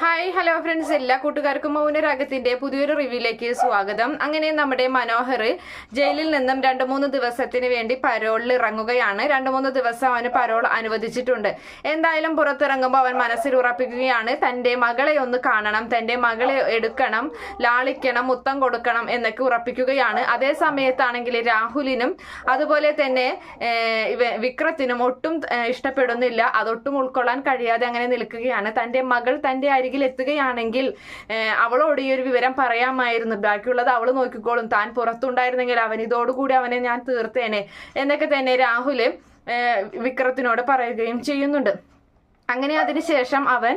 Hi hello friends എല്ലാ കൂട്ടുകാർക്കും മൗനരാഗത്തിന്റെ പുതിയൊരു റിവ്യൂയിലേക്ക് സ്വാഗതം. അങ്ങനെ നമ്മുടെ മനോഹർ ജയിലിൽ നിന്നും രണ്ട് മൂന്ന് ദിവസത്തിന് വേണ്ടി പരോളിൽ ഇറങ്ങുകയാണ്. രണ്ട് മൂന്ന് ദിവസം അവന് പരോൾ അനുവദിച്ചിട്ടുണ്ട്. എന്തായാലും പുറത്തിറങ്ങുമ്പോൾ അവൻ മനസ്സിൽ ഉറപ്പിക്കുകയാണ് തന്റെ മകളെ ഒന്ന് കാണണം തന്റെ മകളെ എടുക്കണം ലാളിക്കണം മുത്തം കൊടുക്കണം എന്നൊക്കെ ഉറപ്പിക്കുകയാണ്. അതേ സമയത്താണെങ്കിൽ രാഹുലിനും അതുപോലെ തന്നെ വിക്രത്തിനും ഒട്ടും ഇഷ്ടപ്പെടുന്നില്ല. അതൊട്ടും ഉൾക്കൊള്ളാൻ കഴിയാതെ അങ്ങനെ നിൽക്കുകയാണ്. തന്റെ മകൾ തന്റെ അരികിൽ എത്തുകയാണെങ്കിൽ അവളോട് ഈ ഒരു വിവരം പറയാമായിരുന്നു. ബാക്കിയുള്ളത് അവൾ നോക്കിക്കോളും. താൻ പുറത്തുണ്ടായിരുന്നെങ്കിൽ അവൻ ഇതോടുകൂടി അവനെ ഞാൻ തീർത്തേനെ. എന്നൊക്കെ തന്നെ ഏഹ്, വിക്രത്തിനോട് പറയുകയും ചെയ്യുന്നുണ്ട്. അങ്ങനെ അതിനുശേഷം അവൻ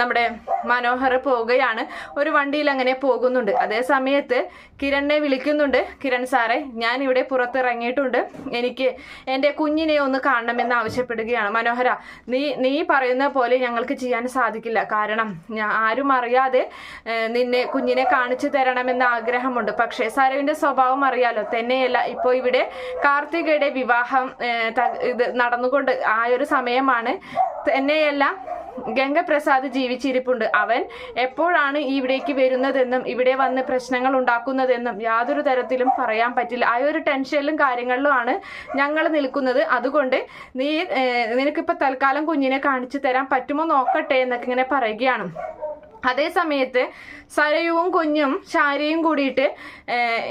നമ്മുടെ മനോഹർ പോവുകയാണ്. ഒരു വണ്ടിയിൽ അങ്ങനെ പോകുന്നുണ്ട്. അതേ സമയത്ത് കിരണിനെ വിളിക്കുന്നുണ്ട്. കിരൺ സാറേ ഞാൻ ഇവിടെ പുറത്തിറങ്ങിയിട്ടുണ്ട്. എനിക്ക് എന്റെ കുഞ്ഞിനെ ഒന്ന് കാണണമെന്ന് ആവശ്യപ്പെടുകയാണ്. മനോഹര നീ നീ പറയുന്ന പോലെ ഞങ്ങൾക്ക് ചെയ്യാൻ സാധിക്കില്ല. കാരണം ഞാൻ ആരും അറിയാതെ നിന്നെ കുഞ്ഞിനെ കാണിച്ചു തരണമെന്ന് ആഗ്രഹമുണ്ട്. പക്ഷേ സാറേവിന്റെ സ്വഭാവം അറിയാലോ. തന്നെയല്ല ഇപ്പോൾ ഇവിടെ കാർത്തികയുടെ വിവാഹം ഇത് നടന്നുകൊണ്ട് ആ ഒരു സമയമാണ് തന്നെയല്ല ഗംഗപ്രസാദ് ജീവിച്ചിരിപ്പുണ്ട്. അവൻ എപ്പോഴാണ് ഇവിടേക്ക് വരുന്നതെന്നും ഇവിടെ വന്ന് പ്രശ്നങ്ങൾ ഉണ്ടാക്കുന്നതെന്നും യാതൊരു തരത്തിലും പറയാൻ പറ്റില്ല. ആ ഒരു ടെൻഷനിലും കാര്യങ്ങളിലുമാണ് ഞങ്ങൾ നിൽക്കുന്നത്. അതുകൊണ്ട് നീ നിനക്കിപ്പോൾ തൽക്കാലം കുഞ്ഞിനെ കാണിച്ചു തരാൻ പറ്റുമോ നോക്കട്ടെ എന്നൊക്കെ ഇങ്ങനെ പറയുകയാണ്. അതേ സമയത്ത് സരയുവും കുഞ്ഞും ശാരിയും കൂടിയിട്ട്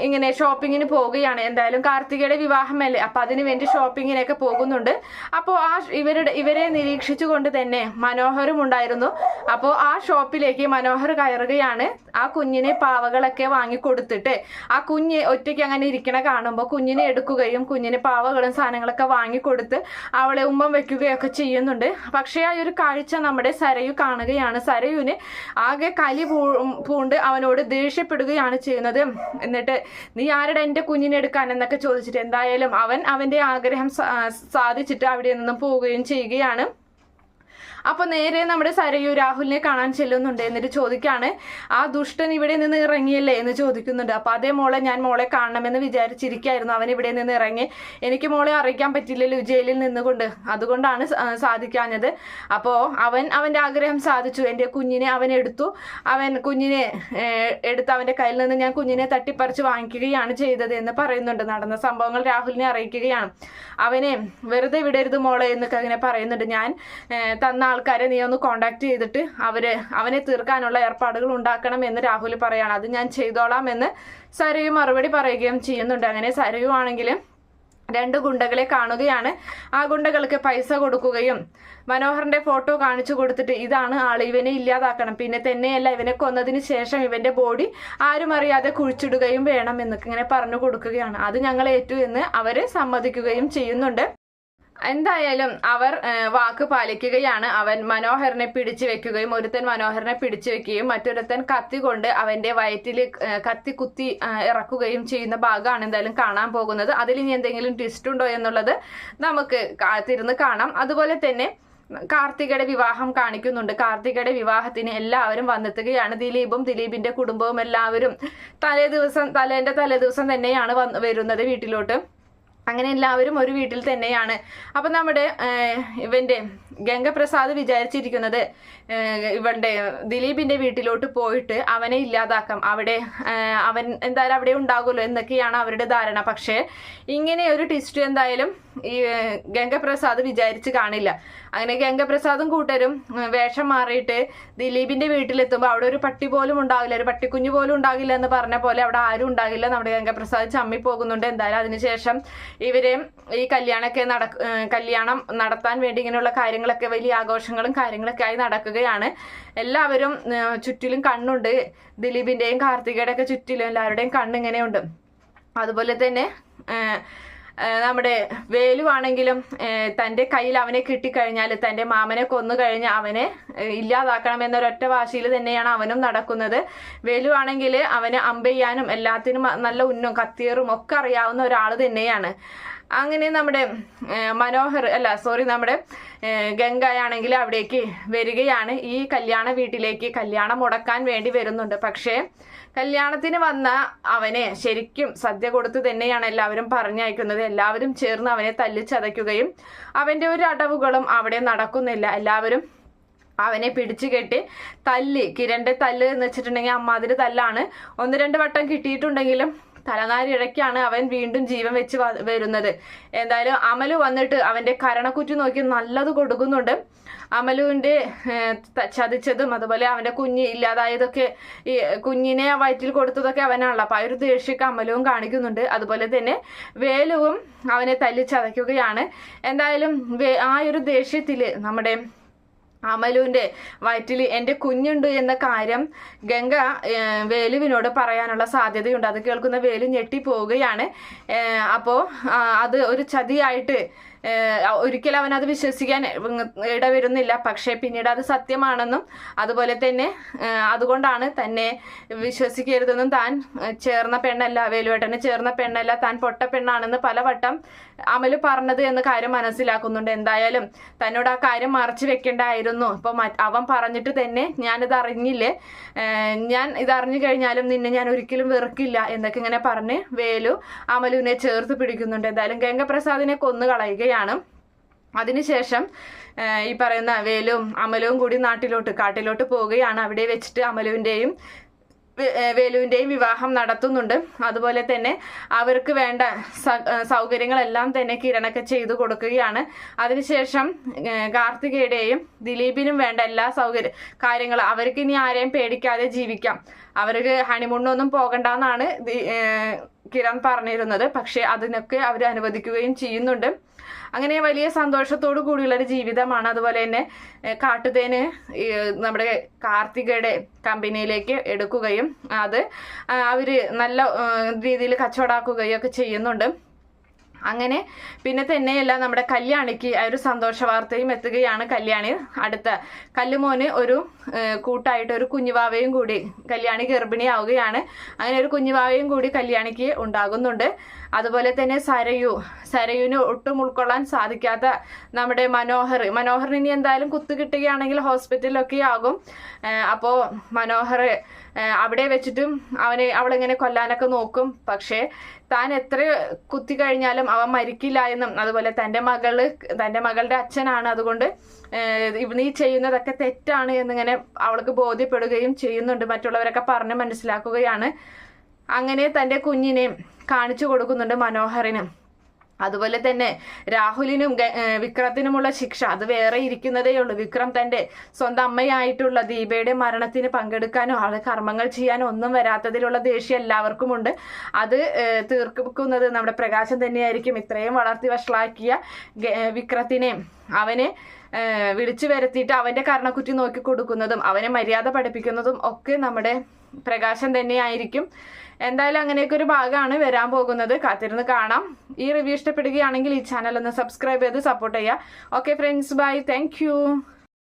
ഇങ്ങനെ ഷോപ്പിങ്ങിന് പോവുകയാണ്. എന്തായാലും കാർത്തികയുടെ വിവാഹമല്ലേ? അപ്പൊ അതിനു വേണ്ടി ഷോപ്പിങ്ങിനൊക്കെ പോകുന്നുണ്ട്. അപ്പോൾ ആ ഇവരുടെ ഇവരെ നിരീക്ഷിച്ചുകൊണ്ട് തന്നെ മനോഹരും ഉണ്ടായിരുന്നു. അപ്പോൾ ആ ഷോപ്പിലേക്ക് മനോഹർ കയറുകയാണ്. ആ കുഞ്ഞിനെ പാവകളൊക്കെ വാങ്ങിക്കൊടുത്തിട്ട് ആ കുഞ്ഞ് ഒറ്റയ്ക്ക് അങ്ങനെ ഇരിക്കണ കാണുമ്പോൾ കുഞ്ഞിനെ എടുക്കുകയും കുഞ്ഞിന് പാവകളും സാധനങ്ങളൊക്കെ വാങ്ങിക്കൊടുത്ത് അവളെ ഉമ്മം വെക്കുകയൊക്കെ ചെയ്യുന്നുണ്ട്. പക്ഷേ ആ ഒരു കാഴ്ച നമ്മുടെ സരയു കാണുകയാണ്. സരയുവിന് ആകെ കലി പൂണ്ട് അവനോട് ദേഷ്യപ്പെടുകയാണ് ചെയ്യുന്നത്. എന്നിട്ട് നീ ആരുടെ എന്റെ കുഞ്ഞിനെ എടുക്കാൻ? എന്നൊക്കെ ചോദിച്ചിട്ട് എന്തായാലും അവൻ അവന്റെ ആഗ്രഹം സാധിച്ചിട്ട് അവിടെ നിന്നും പോവുകയും ചെയ്യുകയാണ്. അപ്പൊ നേരെ നമ്മുടെ സരയു രാഹുലിനെ കാണാൻ ചെല്ലുന്നുണ്ട് എന്നിട്ട് ചോദിക്കാണ് ആ ദുഷ്ടൻ ഇവിടെ നിന്ന് ഇറങ്ങിയല്ലേ? എന്ന് ചോദിക്കുന്നുണ്ട്. അപ്പൊ അതേ മോളെ ഞാൻ മോളെ കാണണമെന്ന് വിചാരിച്ചിരിക്കായിരുന്നു. അവൻ ഇവിടെ നിന്ന് ഇറങ്ങി. എനിക്ക് മോളെ അറിയിക്കാൻ പറ്റില്ലല്ലോ ജയിലിൽ നിന്നുകൊണ്ട്. അതുകൊണ്ടാണ് സാധിക്കാഞ്ഞത്. അപ്പോ അവൻ അവന്റെ ആഗ്രഹം സാധിച്ചു. എന്റെ കുഞ്ഞിനെ അവൻ എടുത്തു. അവൻ കുഞ്ഞിനെ എടുത്ത് അവന്റെ കയ്യിൽ നിന്ന് ഞാൻ കുഞ്ഞിനെ തട്ടിപ്പറിച്ച് വാങ്ങിക്കുകയാണ് ചെയ്തത് എന്ന് പറയുന്നുണ്ട്. നടന്ന സംഭവങ്ങൾ രാഹുലിനെ അറിയിക്കുകയാണ്. അവനെ വെറുതെ വിടരുത് മോളെ എന്നൊക്കെ അങ്ങനെ പറയുന്നുണ്ട്. ഞാൻ തന്ന ആൾക്കാരെ നീ ഒന്ന് കോണ്ടാക്ട് ചെയ്തിട്ട് അവർ അവനെ തീർക്കാനുള്ള ഏർപ്പാടുകൾ ഉണ്ടാക്കണം എന്ന് രാഹുൽ പറയാണ്. അത് ഞാൻ ചെയ്തോളാം എന്ന് സരയു മറുപടി പറയുകയും ചെയ്യുന്നുണ്ട്. അങ്ങനെ സരയു ആണെങ്കിൽ രണ്ട് ഗുണ്ടകളെ കാണുകയാണ്. ആ ഗുണ്ടകൾക്ക് പൈസ കൊടുക്കുകയും മനോഹറിന്റെ ഫോട്ടോ കാണിച്ചു കൊടുത്തിട്ട് ഇതാണ് ആൾ ഇവനെ ഇല്ലാതാക്കണം. പിന്നെ തന്നെയല്ല ഇവനെ കൊന്നതിന് ശേഷം ഇവന്റെ ബോഡി ആരും അറിയാതെ കുഴിച്ചിടുകയും വേണം എന്നൊക്കെ ഇങ്ങനെ പറഞ്ഞു കൊടുക്കുകയാണ്. അത് ഞങ്ങൾ ഏറ്റു എന്ന് അവർ സമ്മതിക്കുകയും ചെയ്യുന്നുണ്ട്. എന്തായാലും അവർ വാക്ക് പാലിക്കുകയാണ്. അവൻ മനോഹരനെ പിടിച്ചു വെക്കുകയും ഒരുത്തൻ മനോഹരനെ പിടിച്ചു വെക്കുകയും മറ്റൊരുത്തൻ കത്തി കൊണ്ട് അവന്റെ വയറ്റിൽ കത്തി കുത്തി ഇറക്കുകയും ചെയ്യുന്ന ഭാഗമാണ് എന്തായാലും കാണാൻ പോകുന്നത്. അതിൽ ഇനി എന്തെങ്കിലും ട്വിസ്റ്റ് ഉണ്ടോ എന്നുള്ളത് നമുക്ക് കാത്തിരുന്ന് കാണാം. അതുപോലെ തന്നെ കാർത്തികയുടെ വിവാഹം കാണിക്കുന്നുണ്ട്. കാർത്തികയുടെ വിവാഹത്തിന് എല്ലാവരും വന്നെത്തുകയാണ്. ദിലീപും ദിലീപിന്റെ കുടുംബവും എല്ലാവരും തലേ ദിവസം തലേന്റെ തലേ ദിവസം തന്നെയാണ് വരുന്നത് വീട്ടിലോട്ട്. അങ്ങനെ എല്ലാവരും ഒരു വീട്ടിൽ തന്നെയാണ്. അപ്പം നമ്മുടെ ഇവന്റെ ഗംഗപ്രസാദ് വിചാരിച്ചിരിക്കുന്നത് ഇവന്റെ ദിലീപിന്റെ വീട്ടിലോട്ട് പോയിട്ട് അവനെ ഇല്ലാതാക്കാം. അവിടെ അവൻ എന്തായാലും അവിടെ ഉണ്ടാകുമല്ലോ എന്നൊക്കെയാണ് അവരുടെ ധാരണ. പക്ഷേ ഇങ്ങനെ ഒരു ട്വിസ്റ്റ് എന്തായാലും ഈ ഗംഗപ്രസാദ് വിചാരിച്ച് കാണില്ല. അങ്ങനെ ഗംഗപ്രസാദും കൂട്ടരും വേഷം മാറിയിട്ട് ദിലീപിന്റെ വീട്ടിലെത്തുമ്പോൾ അവിടെ ഒരു പട്ടി പോലും ഉണ്ടാകില്ല ഒരു പട്ടിക്കുഞ്ഞു പോലും ഉണ്ടാകില്ല എന്ന് പറഞ്ഞ പോലെ അവിടെ ആരും ഉണ്ടാകില്ല. നമ്മുടെ ഗംഗപ്രസാദ് ചമ്മി പോകുന്നുണ്ട്. എന്തായാലും അതിനുശേഷം ഇവരെ ഈ കല്യാണമൊക്കെ നട കല്യാണം നടത്താൻ വേണ്ടി ഇങ്ങനെയുള്ള കാര്യങ്ങളൊക്കെ വലിയ ആഘോഷങ്ങളും കാര്യങ്ങളൊക്കെ ആയി നടക്കുകയാണ്. എല്ലാവരും ചുറ്റിലും കണ്ണുണ്ട്. ദിലീപിന്റെയും കാർത്തികയുടെ ഒക്കെ ചുറ്റിലും എല്ലാവരുടെയും കണ്ണിങ്ങനെയുണ്ട്. അതുപോലെ തന്നെ നമ്മുടെ വേലുവാണെങ്കിലും തന്റെ കയ്യിൽ അവനെ കിട്ടിക്കഴിഞ്ഞാൽ തന്റെ മാമനെ കൊന്നു കഴിഞ്ഞ് അവനെ ഇല്ലാതാക്കണം എന്നൊരൊറ്റ വാശിയിൽ തന്നെയാണ് അവനും നടക്കുന്നത്. വേലുവാണെങ്കിൽ അവന് അമ്പെയ്യാനും എല്ലാത്തിനും നല്ല ഉന്നും കത്തിയറും ഒക്കെ അറിയാവുന്ന ഒരാൾ തന്നെയാണ്. അങ്ങനെ നമ്മുടെ മനോഹർ അല്ല സോറി നമ്മുടെ ഗംഗയാണെങ്കിൽ അവിടേക്ക് വരികയാണ്. ഈ കല്യാണ വീട്ടിലേക്ക് കല്യാണം മുടക്കാൻ വേണ്ടി വരുന്നുണ്ട്. പക്ഷേ കല്യാണത്തിന് വന്ന അവനെ ശരിക്കും സദ്യ കൊടുത്തു തന്നെയാണ് എല്ലാവരും പറഞ്ഞയക്കുന്നത്. എല്ലാവരും ചേർന്ന് അവനെ തല്ലിച്ചതയ്ക്കുകയും അവന്റെ ഒരു അടവുകളും അവിടെ നടക്കുന്നില്ല. എല്ലാവരും അവനെ പിടിച്ചു കെട്ടി തല്ല്. കിരണ്ടെ തല്ല് എന്ന് വെച്ചിട്ടുണ്ടെങ്കിൽ അമ്മാതിരി തല്ലാണ്. ഒന്ന് രണ്ട് വട്ടം കിട്ടിയിട്ടുണ്ടെങ്കിലും തലനാരി ഇഴക്കാണ് അവൻ വീണ്ടും ജീവൻ വെച്ച് വരുന്നത്. എന്തായാലും അമലു വന്നിട്ട് അവന്റെ കരണക്കുറ്റി നോക്കി നല്ലത് കൊടുക്കുന്നുണ്ട്. അമലുവിന്റെ ചതിച്ചതും അതുപോലെ അവന്റെ കുഞ്ഞ് ഇല്ലാതായതൊക്കെ ഈ കുഞ്ഞിനെ വയറ്റിൽ കൊടുത്തതൊക്കെ അവനാണല്ലോ. അപ്പൊ ആ ഒരു ദേഷ്യമൊക്കെ അമലവും കാണിക്കുന്നുണ്ട്. അതുപോലെ തന്നെ വേലുവും അവനെ തല്ലി ചതയ്ക്കുകയാണ്. എന്തായാലും ആ ഒരു ദേഷ്യത്തിൽ നമ്മുടെ അമലുവിന്റെ വയറ്റിൽ എന്റെ കുഞ്ഞുണ്ട് എന്ന കാര്യം ഗംഗ വേലുവിനോട് പറയാനുള്ള സാധ്യതയുണ്ട്. അത് കേൾക്കുന്ന വേലു ഞെട്ടിപ്പോവുകയാണ്. പോവുകയാണ് അപ്പോ അത് ഒരു ചതിയായിട്ട് ഒരിക്കലും അവൻ അത് വിശ്വസിക്കാൻ ഇടവരുന്നില്ല. പക്ഷേ പിന്നീട് അത് സത്യമാണെന്നും അതുപോലെ തന്നെ അതുകൊണ്ടാണ് തന്നെ വിശ്വസിക്കരുതെന്നും താൻ ചേർന്ന പെണ്ണല്ല വേലുവേട്ടന് ചേർന്ന പെണ്ണല്ല താൻ പൊട്ട പെണ്ണാണെന്ന് പലവട്ടം അമൽ പറഞ്ഞത് എന്ന കാര്യം മനസ്സിലാക്കുന്നുണ്ട്. എന്തായാലും തന്നോട് ആ കാര്യം മറച്ചു വെക്കേണ്ടായിരുന്നു. ഇപ്പൊ അവൻ പറഞ്ഞിട്ട് തന്നെ ഞാനിത് അറിഞ്ഞില്ലേ? ഞാൻ ഇത് അറിഞ്ഞു കഴിഞ്ഞാലും നിന്നെ ഞാൻ ഒരിക്കലും വെറുക്കില്ല എന്നൊക്കെ ഇങ്ങനെ പറഞ്ഞ് വേലു അമലുവിനെ ചേർത്ത് പിടിക്കുന്നുണ്ട്. എന്തായാലും ഗംഗപ്രസാദിനെ കൊന്നു കളയുകയാണ്. അതിനുശേഷം ഈ പറയുന്ന വേലും അമലവും കൂടി നാട്ടിലോട്ട് കാട്ടിലോട്ട് പോവുകയാണ്. അവിടെ വെച്ചിട്ട് അമലുവിന്റെയും വേലുവിന്റെയും വിവാഹം നടത്തുന്നുണ്ട്. അതുപോലെ തന്നെ അവർക്ക് വേണ്ട സൗകര്യങ്ങളെല്ലാം തന്നെ കിരണൊക്കെ ചെയ്തു കൊടുക്കുകയാണ്. അതിനുശേഷം കാർത്തികയുടെയും ദിലീപിനും വേണ്ട എല്ലാ സൗകര്യ കാര്യങ്ങളും അവർക്ക് ഇനി ആരെയും പേടിക്കാതെ ജീവിക്കാം. അവർക്ക് ഹണിമൂണിനൊന്നും പോകണ്ടെന്നാണ് കിരൺ പറഞ്ഞിരുന്നത്. പക്ഷെ അതിനൊക്കെ അവർ അനുവദിക്കുകയും ചെയ്യുന്നുണ്ട്. അങ്ങനെ വലിയ സന്തോഷത്തോടു കൂടിയുള്ള ഒരു ജീവിതമാണ്. അതുപോലെ തന്നെ കാട്ടുതേന് നമ്മുടെ കാർത്തികയുടെ കമ്പനിയിലേക്ക് എടുക്കുകയും അത് അവർ നല്ല രീതിയിൽ കച്ചവടാക്കുകയും ഒക്കെ ചെയ്യുന്നുണ്ട്. അങ്ങനെ പിന്നെ തന്നെയല്ല നമ്മുടെ കല്യാണിക്ക് ആ ഒരു സന്തോഷ വാർത്തയും എത്തുകയാണ് കല്യാണി. അടുത്ത കല്ലുമോന് ഒരു കൂട്ടായിട്ട് ഒരു കുഞ്ഞുവാവയും കൂടി കല്യാണി ഗർഭിണിയാവുകയാണ്. അങ്ങനെ ഒരു കുഞ്ഞുവാവയും കൂടി കല്യാണിക്ക് ഉണ്ടാകുന്നുണ്ട്. അതുപോലെ തന്നെ സരയു സരയുവിന് ഒട്ടും ഉൾക്കൊള്ളാൻ സാധിക്കാത്ത നമ്മുടെ മനോഹർ. മനോഹറിന് ഇനി എന്തായാലും കുത്തു കിട്ടുകയാണെങ്കിൽ ഹോസ്പിറ്റലിലൊക്കെ ആകും. അപ്പോൾ അപ്പോ മനോഹർ അവിടെ വെച്ചിട്ടും അവനെ അവളിങ്ങനെ കൊല്ലാനൊക്കെ നോക്കും. പക്ഷേ താൻ എത്ര കുത്തി കഴിഞ്ഞാലും അവൻ മരിക്കില്ല എന്നും. അതുപോലെ തന്റെ മകൾ തന്റെ മകളുടെ അച്ഛനാണ്. അതുകൊണ്ട് നീ ചെയ്യുന്നതൊക്കെ തെറ്റാണ് എന്നിങ്ങനെ അവൾക്ക് ബോധ്യപ്പെടുകയും ചെയ്യുന്നുണ്ട്. മറ്റുള്ളവരൊക്കെ പറഞ്ഞ് മനസ്സിലാക്കുകയാണ്. അങ്ങനെ തന്റെ കുഞ്ഞിനെയും കാണിച്ചു കൊടുക്കുന്നുണ്ട് മനോഹറിനും അതുപോലെ തന്നെ രാഹുലിനും വിക്രത്തിനുമുള്ള ശിക്ഷ അത് വേറെ ഇരിക്കുന്നതേ ഉള്ളൂ. വിക്രം തന്റെ സ്വന്തം അമ്മയായിട്ടുള്ള ദീപയുടെ മരണത്തിന് പങ്കെടുക്കാനോ ആളെ കർമ്മങ്ങൾ ചെയ്യാനോ ഒന്നും വരാത്തതിലുള്ള ദേഷ്യം എല്ലാവർക്കും ഉണ്ട് അത് തീർക്കുന്നത് നമ്മുടെ പ്രകാശം തന്നെയായിരിക്കും. ഇത്രയും വളർത്തി വഷളാക്കിയ വിക്രത്തിനെ അവനെ വിളിച്ചു വരുത്തിയിട്ട് അവന്റെ കർണക്കുറ്റി നോക്കി കൊടുക്കുന്നതും അവനെ മര്യാദ പഠിപ്പിക്കുന്നതും ഒക്കെ നമ്മുടെ പ്രകാശം തന്നെയായിരിക്കും. എന്തായാലും അങ്ങനെയൊക്കെ ഒരു ഭാഗമാണ് വരാൻ പോകുന്നത്. കാത്തിരുന്ന് കാണാം. ഈ റിവ്യൂ ഇഷ്ടപ്പെടുകയാണെങ്കിൽ ഈ ചാനൽ ഒന്ന് സബ്സ്ക്രൈബ് ചെയ്ത് സപ്പോർട്ട് ചെയ്യുക. Okay friends bye thank